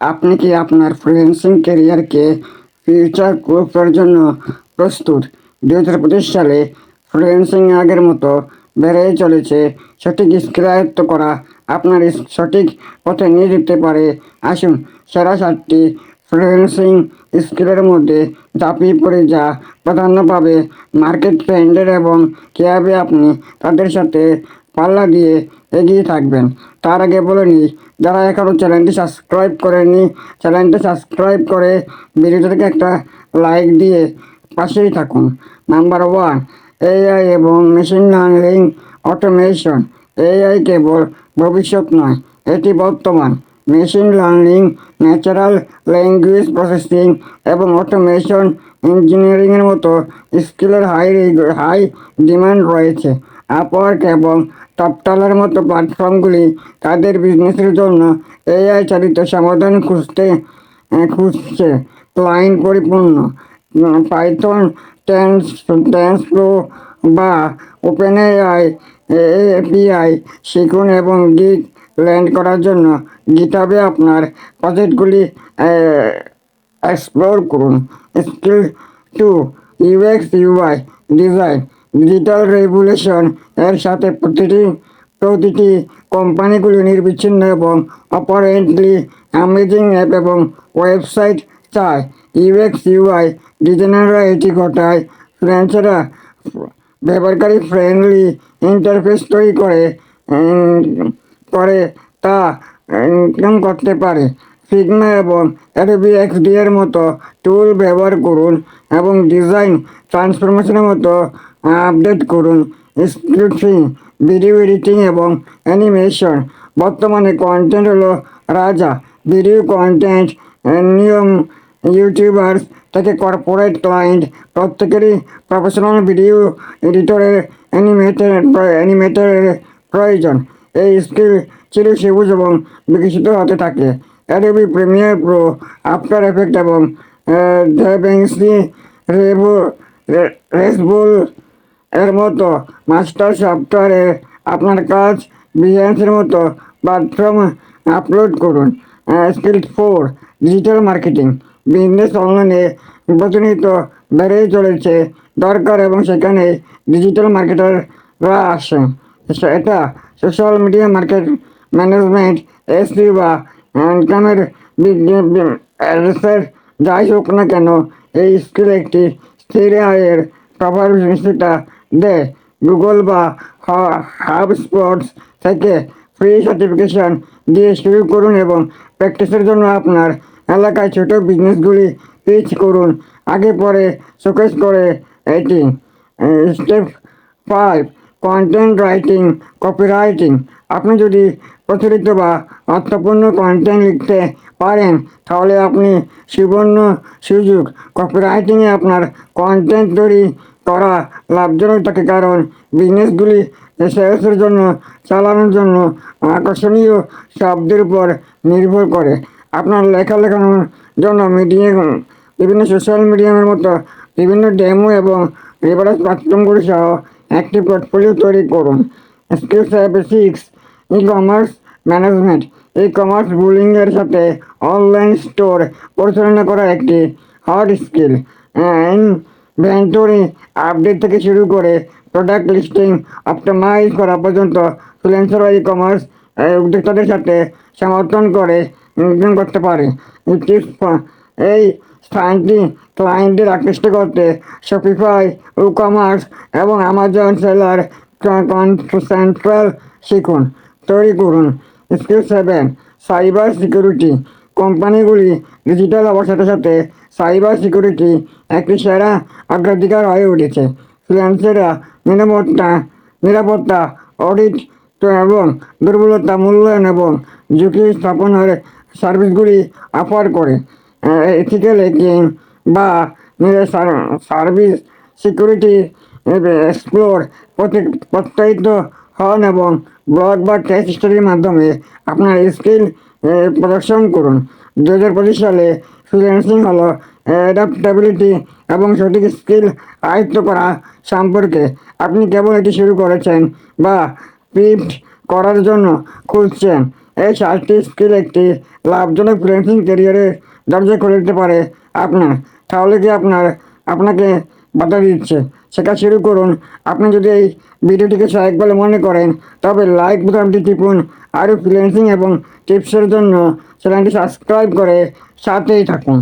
আপনি কি আপনার ফ্রিল্যান্সিং ক্যারিয়ারকে ফিউচার প্রুফের জন্য প্রস্তুত? দু হাজার পঁচিশ সালে ফ্রিল্যান্সিং আগের মতো বেড়েই চলেছে। সঠিক স্কিল আয়ত্ত করা আপনার সঠিক পথে নিয়ে যেতে পারে। আসুন সেরা সাতটি ফ্রিল্যান্সিং স্কিলের মধ্যে ঝাঁপিয়ে পড়ে যা প্রাধান্য পাবে মার্কেট ট্রেন্ডের এবং কীভাবে আপনি তাদের সাথে পাল্লা দিয়ে এগিয়ে থাকবেন। তার আগে বলে নিই যারা এখনও চ্যানেলটি সাবস্ক্রাইব করেনি চ্যানেলটি সাবস্ক্রাইব করে ভিডিওটাকে একটা লাইক দিয়ে পাশেই থাকুন। নাম্বার ওয়ান এআই এবং মেশিন লার্নিং অটোমেশন। এআই কেবল ভবিষ্যৎ নয়, এটি বর্তমান। Machine learning, natural language processing এবং অটোমেশন ইঞ্জিনিয়ারিংয়ের মতো স্কিলের হাই হাই ডিমান্ড রয়েছে। আপওয়ার্ক এবং টপটালের মতো প্ল্যাটফর্মগুলি তাদের বিজনেসের জন্য এআই চালিত সমাধান খুঁজতে খুঁজছে। ক্লায়েন্ট পরিপূর্ণ। পাইথন টেন্স প্রো বা ওপেন এআই এপিআই শিখুন এবং গিগ ল্যান্ড করার জন্য গিটাবে আপনার প্রজেক্টগুলি এক্সপ্লোর করুন। Skill two UX UI design digital regulation এর সাথে প্রতিটি প্রতিটি কোম্পানিগুলি নির্বিচ্ছিন্ন এবং অপারেন্টলি অ্যামেজিং অ্যাপ এবং ওয়েবসাইট চায়। ইউএক্স, ইউআই, ডিজাইনাররা এটি ঘটায়। ফ্রেন্সেরা ব্যবহারকারী ফ্রেন্ডলি ইন্টারফেস তৈরি করে করে তা করতে পারে। ফিগমা এবং অ্যাডোবি এক্সডি এর মতো টুল ব্যবহার করুন এবং ডিজাইন ট্রান্সফরমেশনের মতো আপডেট করুন। স্ক্রিপ্টিং ভিডিও এডিটিং এবং অ্যানিমেশন বর্তমানে কন্টেন্ট হলো রাজা। ভিডিও কন্টেন্ট নিয়ম ইউটিউবার্স থেকে কর্পোরেট ক্লায়েন্ট প্রত্যেকেরই প্রফেশনাল ভিডিও এডিটরের অ্যানিমেটের অ্যানিমেটরের প্রয়োজন। এই স্কিল চির সবুজ এবং বিকশিত হতে থাকে। Adobe Premiere Pro After Effect এবং ডেভেন্সি রেবো রেসবুল এর মতো মাস্টার সফটওয়্যারে আপনার কাজ বিহেন্সের মতো প্ল্যাটফর্ম আপলোড করুন। Skill four digital marketing business অনলাইনে প্রতিনিয়ত বেড়েই চলেছে। দরকার এবং সেখানে ডিজিটাল মার্কেটাররা আসে এটা social media market management SP বা ইনকামের যাই হোক না কেন, এই স্কিল একটি স্থির আয়ের প্রভাব নিশ্চিতা দেয় গুগল বা হাব স্পোর্টস থেকে ফ্রি সার্টিফিকেশন দিয়ে শুরু করুন এবং প্র্যাকটিসের জন্য আপনার এলাকায় ছোট বিজনেসগুলি পিচ করুন। আগে পরে শোকেস করে এটি step five content writing copywriting আপনি যদি প্রচলিত বা অর্থপূর্ণ কন্টেন্ট লিখতে পারেন, তাহলে আপনি সুবর্ণ সুযোগ কপিরাইটিংয়ে আপনার কন্টেন্ট তৈরি করা লাভজনক থাকে, কারণ বিজনেসগুলি সেলসের জন্য, চালানোর জন্য আকর্ষণীয় শব্দের উপর নির্ভর করে। আপনার লেখা লেখানোর জন্য মিডিয়া বিভিন্ন সোশ্যাল মিডিয়ামের মতো বিভিন্ন ডেমো এবং রেফারেন্স প্ল্যাটফর্মগুলি সহ একটি পোর্টফোলিও তৈরি করুন। Skill six e commerce management e commerce বুলিংয়ের সাথে অনলাইন স্টোর পরিচালনা করা একটি হার্ড স্কিল ইনভেন্টরি আপডেট থেকে শুরু করে প্রোডাক্ট লিস্টিং অপটিমাইজ করা পর্যন্ত ফ্রিল্যান্সার ই কমার্স উদ্যোক্তাদের সাথে সমর্থন করে ইনকাম করতে পারে। এই স্থানটি ক্লায়েন্টদের আকৃষ্ট করতে শপিফাই ই কমার্স এবং আমাজন সেলার সেন্ট্রাল শিখুন। তৈরি করুন। স্কিল সেভেন সাইবার সিকিউরিটি কোম্পানিগুলি ডিজিটাল হওয়ার সাথে সাথে সাইবার সিকিউরিটি একটি সেরা অগ্রাধিকার হয়ে উঠেছে। ফ্রিল্যান্সাররা নিরাপত্তা নিরাপত্তা অডিট এবং দুর্বলতা মূল্যায়ন এবং ঝুঁকি স্থাপনের সার্ভিসগুলি অফার করে। এথিক্যাল বা সার্ভিস সিকিউরিটি এক্সপ্লোর প্রত্যয়িত হন এবং ব্লগ বা টেস্ট স্টাডির মাধ্যমে আপনার স্কিল প্রদর্শন করুন। দু হাজার পঁচিশ সালে ফ্রিল্যান্সিং হলো অ্যাডাপ্টেবিলিটি এবং সঠিক স্কিল আয়ত্ত করা সম্পর্কে। আপনি কেবল এটি শুরু করেছেন বা পিভট করার জন্য খুঁজছেন। এই চারটি স্কিল একটি লাভজনক ফ্রিল্যান্সিং ক্যারিয়ারে দরজা করে দিতে পারে আপনার। তাহলে কি আপনার, আপনাকে বাধা দিচ্ছে। শেখা শুরু করুন। আপনি যদি এই ভিডিওটিকে সহায়ক বলে মনে করেন, তবে লাইক বোতামটি টিপুন আরও ফ্রিলেন্সিং এবং টিপসের জন্য চ্যানেলটি সাবস্ক্রাইব করে সাথেই থাকুন।